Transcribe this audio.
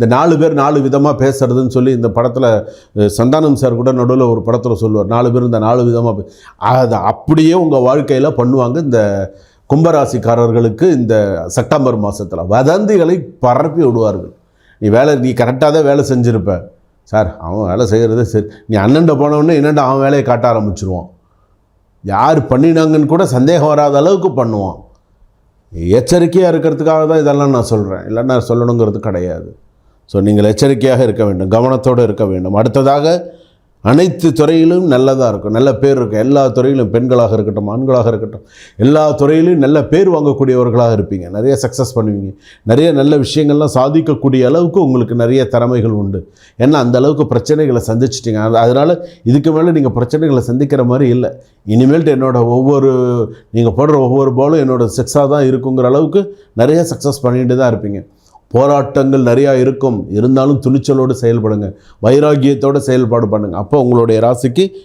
இந்த நாலு பேர் நாலு விதமாக பேசுறதுன்னு சொல்லி இந்த படத்தில் சந்தானம் சார் கூட நடுவில் ஒரு படத்தில் சொல்லுவார். நாலு பேர் இந்த நாலு விதமாக அதை அப்படியே உங்கள் வாழ்க்கையில் பண்ணுவாங்க இந்த கும்பராசிக்காரர்களுக்கு இந்த செப்டம்பர் மாதத்தில் வதந்திகளை பரப்பி விடுவார்கள். நீ வேலை நீ கரெக்டாக தான் வேலை செஞ்சுருப்ப. சார் அவன் வேலை செய்கிறது சரி. நீ அண்ணன்ட போனவொடனே என்னண்ட அவன் வேலையை காட்ட ஆரம்பிச்சிருவான்? யார் பண்ணினாங்கன்னு கூட சந்தேகம் வராத அளவுக்கு பண்ணுவான். எச்சரிக்கையாக இருக்கிறதுக்காக தான் இதெல்லாம் நான் சொல்கிறேன் இல்லைன்னா சொல்லணுங்கிறது கிடையாது. ஸோ நீங்கள் எச்சரிக்கையாக இருக்க வேண்டும் கவனத்தோடு இருக்க வேண்டும். அடுத்ததாக அனைத்து துறையிலும் நல்லதாக இருக்கும் நல்ல பேர் இருக்கும் எல்லா துறையிலும் பெண்களாக இருக்கட்டும் ஆண்களாக இருக்கட்டும் எல்லா துறையிலும் நல்ல பேர் வாங்கக்கூடியவர்களாக இருப்பீங்க. நிறைய சக்ஸஸ் பண்ணுவீங்க. நிறைய நல்ல விஷயங்கள்லாம் சாதிக்கக்கூடிய அளவுக்கு உங்களுக்கு நிறைய திறமைகள் உண்டு. ஏன்னா அந்த அளவுக்கு பிரச்சனைகளை சந்திச்சிட்டிங்க. அதனால் இதுக்கு மேலே நீங்கள் பிரச்சனைகளை சந்திக்கிற மாதிரி இல்லை. இனிமேல்ட்டு என்னோட ஒவ்வொரு நீங்கள் போடுற ஒவ்வொரு பாலும் என்னோடய செக்ஸாக தான் இருக்குங்கிற அளவுக்கு நிறைய சக்ஸஸ் பண்ணிட்டு தான் இருப்பீங்க. போராட்டங்கள் நிறையா இருக்கும். இருந்தாலும் துணிச்சலோடு செயல்படுங்க. வைராக்கியத்தோடு செயல்பாடு பண்ணுங்கள் அப்போ உங்களுடைய ராசிக்கு